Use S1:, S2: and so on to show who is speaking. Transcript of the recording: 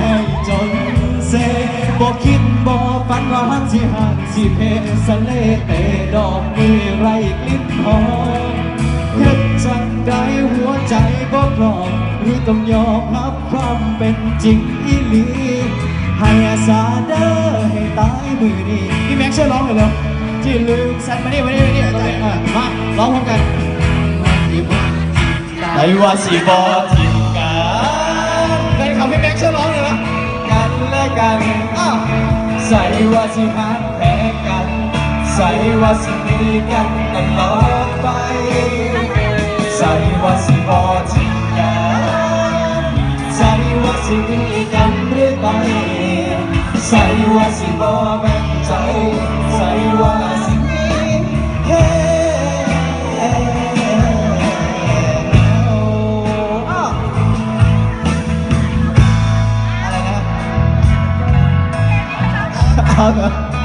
S1: เป็นใจให้จนเซบอกคิดบอกฝันว่ามันสิหันสิเพสะเลเตดอกมือไรกลิ่นหอมเฮ็ดจังใดหัวใจบ่พร้อมหรือต้องยอมรับความเป็นจริงอีหลีให้อาสาเด้อให้ตายมือนี้พี่แม็กซ์ช่วยร้องหน่อยเร็วที่ลืมสันมานี่มานี่มานี่มานี่มาร้องพร้อมกันไอ้ว่าสิบอทิมกันในคำพี่แม็กซ์ช่วยร้องเลยนะ กันใส่ว่าสิหักแพ้กัน ใส่ว่าสิมีกันตลอดไป ใส่ว่าสิบอทิมกันใส่ว่าสิมีกันเรื่อยไป ใส่ว่าสิบอแบ่ง 他的。